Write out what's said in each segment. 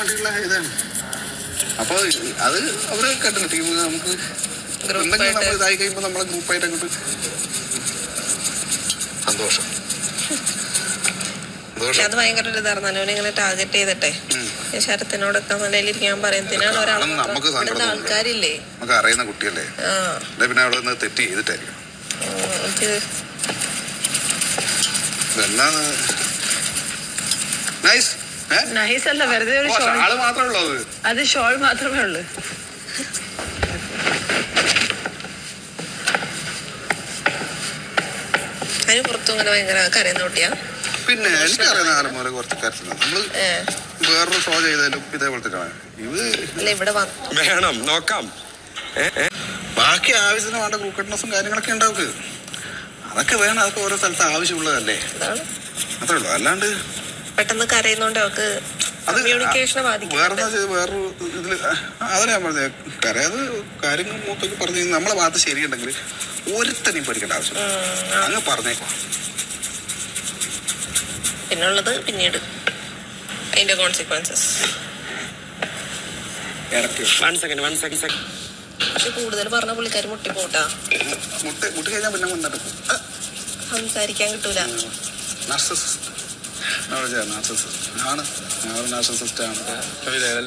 വേണ്ടിയുള്ള ഇതാണ്. അപ്പൊ അത് അവർ കണ്ടില്ല ടീം നമുക്ക് എന്തെങ്കിലും നമ്മൾ. ഇതായി കഴിയുമ്പോൾ നമ്മളെ ഗ്രൂപ്പായിട്ട് അങ്ങോട്ട് സന്തോഷം. അത് ഭയങ്കര ഒരു ഇതായിരുന്നു. അനുവിനെ ഇങ്ങനെ ടാർഗറ്റ് ചെയ്തിട്ടെ. ശരത്തിനോടൊക്കെ നിലയിലിരിക്കാൻ പറയും എന്തിനാണ് ഒരാൾ നമുക്ക് ഇവിടുത്തെ ആൾക്കാരില്ലേ? നമുക്ക് അറിയുന്ന കുട്ടിയല്ലേ? പിന്നെ അവിടെ നിന്ന് തെറ്റ് ചെയ്തിട്ടായിരിക്കും. നൈസ് നൈസ് അല്ല വെറുതെ ഒരു ഷോൾ ആൾ മാത്രമേ ഉള്ളൂ അത്? ഷോൾ മാത്രമേ ഉള്ളൂ. അതിന് പുറത്തും ഇങ്ങനെ ഭയങ്കര കരയുന്ന കുട്ടിയാ. പിന്നെ എനിക്കറിയുന്ന കുറച്ച് കരച്ചില്ല. നമ്മൾ ഏ. വേറൊരു ഷോ ചെയ്താലും ഇതേപോലത്തെ ഇത് ഇവിടെ വേണം നോക്കാം. ബാക്കി ആവശ്യത്തിന് വേണ്ട ക്രിക്കറ്റ്നസും കാര്യങ്ങളൊക്കെ ഉണ്ടാവും. അതൊക്കെ വേണം അതൊക്കെ ഓരോ സ്ഥലത്ത് ആവശ്യമുള്ളതല്ലേ? അത്രേ ഉള്ളൂ. അല്ലാണ്ട് പെട്ടെന്ന് കരയുന്നോണ്ട് അവർക്ക് അത് കമ്മ്യൂണിക്കേഷനെ വേറെ ബാധിക്കുന്നുണ്ട് വേറൊരു ഇതിൽ അതിനെ ഞാൻ പറഞ്ഞത്. കരയത് കാര്യങ്ങൾ മൂത്തൊക്കെ പറഞ്ഞു നമ്മളെ ഭാഗത്ത് ശരിയുണ്ടെങ്കിൽ ഒരുത്തനെയും പഠിക്കേണ്ട ആവശ്യം. അങ്ങ് പറഞ്ഞേക്കോ പിന്നുള്ളത് പിന്നീട്. അതിന്റെ കോൺസിക്വൻസസ് ഇടയ്ക്ക് one second one second second പക്ഷെ കൂടുതൽ പറഞ്ഞ പുള്ളിക്കാർ മുട്ടിപ്പോട്ടാ മുട്ട മുട്ടി കഴിഞ്ഞാൽ പിന്നെ സംസാരിക്കാൻ കിട്ടൂല. ആണ് ഞാൻ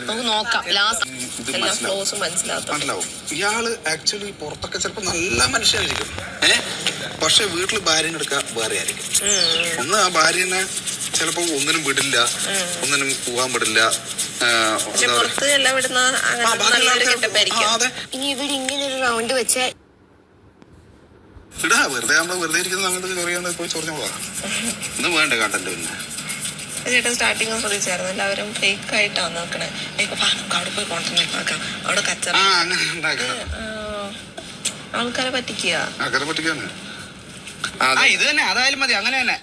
നമുക്ക് നോക്കാം. ലാസ്റ്റ് ഇത് എല്ലാ മനസ്സിലാവും. ഫ്ലോസും മനസ്സിലാത്ത മനസ്സിലാവും. ഇയാൾ ആക്ച്വലി പുറത്തൊക്കെ ചിലപ്പോൾ നല്ല മനുഷ്യനായിരിക്കും. ഏ? പക്ഷെ വീട്ടിൽ ഭാര്യനെ എടുക്ക വേറെ ആയിരിക്കും. ഒന്ന് ആ ഭാര്യനെ ചിലപ്പോ ഒന്നിനും വിടില്ല ഒന്നിനും പോകാൻ വിടില്ല ആ, പക്ഷെ എന്താ പറയാ? പുറത്ത് എല്ലാം വിടുന്ന ആ, അങ്ങനെ ബാക്കിയുള്ള നല്ലൊരു ആൾക്കാർ- കെട്ടപ്പായിരിക്കും. അതെ. ഇനി ഇവിടെ ഇങ്ങനെ ഒരു റൗണ്ട് ഇടാ വെറുതെ നമ്മൾ വെറുതെ ഇരിക്കുന്ന സമയത്ത് ചൊറിയാന്ന് പോയി ചൊറിഞ്ഞു ഒന്നും വേണ്ട കണ്ടല്ലോ പിന്നെ. ചേട്ടൻ സ്റ്റാർട്ടിങ് ശ്രദ്ധിച്ചായിരുന്നു. എല്ലാവരും ഫേക്ക് ആയിട്ടാണ് നോക്കണേ നമുക്ക് അവിടെ പോയി കോൺസെൻട്രേറ്റ് ആക്കാം അവിടെ കച്ചറ. ആൾക്കാരെ പറ്റിക്കുക ആൾക്കാരെ പറ്റിക്കാണ് ആ ഇത് തന്നെ. അതായാലും മതി. അങ്ങനെ തന്നെ.